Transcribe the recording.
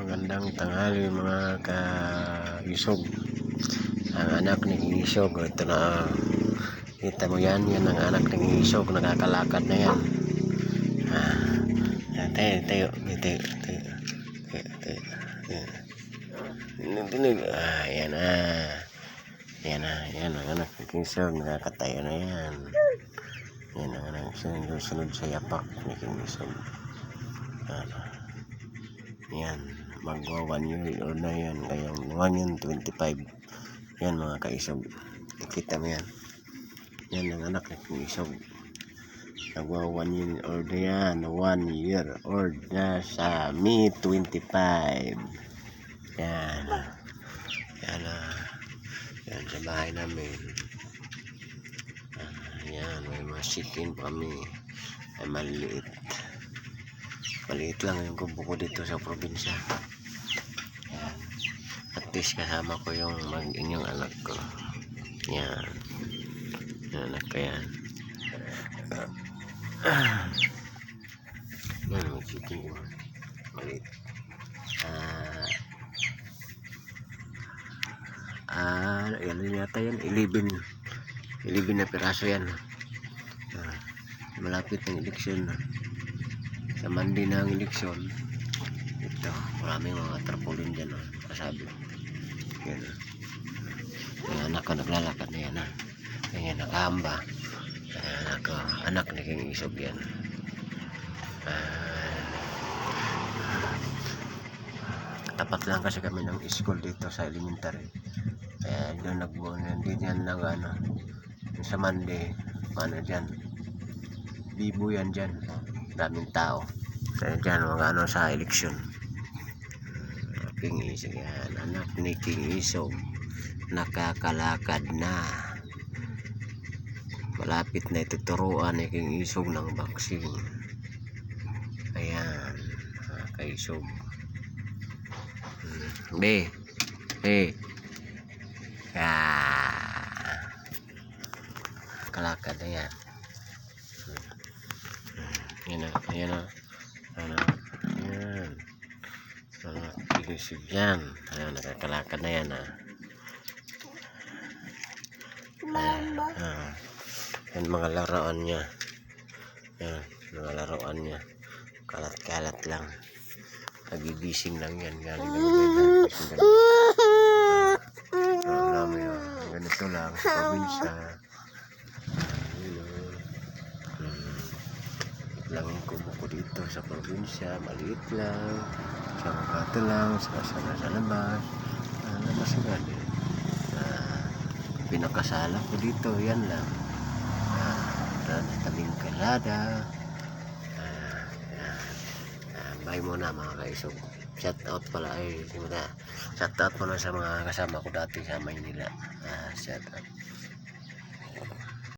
Magandang tanghali mga ka-isog. Ang anak ni Isog, ito na. Kita mo yan, yan ang anak ni Isog, nakakalakad na yan. Ah, tayo, tayo, tayo, tayo, tayo, tayo, tayo. Ah, yan na. Yan na, yan ang anak ni Isog, nakakatayo na yan. Yan ang anak ni sunod sa yapak ni Isog. Ano. Yan, magwa 1 year old na yan. Ngayong 1 yun, 25. Yan mga kaisog. Nakita mo yan. Yan ang anak ng isog. Nagwa 1 year old na yan. 1 year old na sa May 25. Yan. Yan ah. Yan sa bahay namin. Ah, yan, may mga pa kami. Ay maliit. Maliit lang yung kubo ko dito sa probinsya. Least kasama ko yung mag inyong anak ko. Yan. Yan anak ko yan. Yan chicken ko. Maliit. Ah. Ah, yan yata yan. 11. 11 na piraso yan. Ah, malapit ng eleksyon sa mandi ng eleksyon ito maraming mga tarpaulin dyan oh, kasabi yan yung anak ko naglalakad na yan ha. Yan nakahamba. Ayan, anak ko anak ni King Isog yan. Tapat lang kasi kami ng school dito sa elementary. Kaya doon nagbuo hindi yan nag ano sa Monday ano dyan bibo yan dyan. Daming tao. Kaya dyan mga ano sa eleksyon King Isog yan anak ni King Isog nakakalakad na. Malapit na ituturuan ni King Isog ng vaccine. Ayan mga kaisog Hmm. be be. Ah. Kalakad na yan. Yan na, yan na. Ano, yan. Pinisig yan. Ano, nakakalakad na yan, ah. Mama. Ah, yan mga laruan niya. Yan, mga laruan niya. Kalat-kalat lang. Nagigising lang yan. Galing ng bed. Ah. Ganito lang. Sa probinsya. Yun, oh. Hmm lang yung kubo ko dito sa probinsya maliit lang sa kato lang sa kasama sa labas ah, labas nga din ah, pinakasala ko dito yan lang. Ah, sa tabing kalada. Ah, ah, ah, bye muna mga kaisog shout out pala ay simula shout out muna sa mga kasama ko dati sa Maynila. Ah, shout out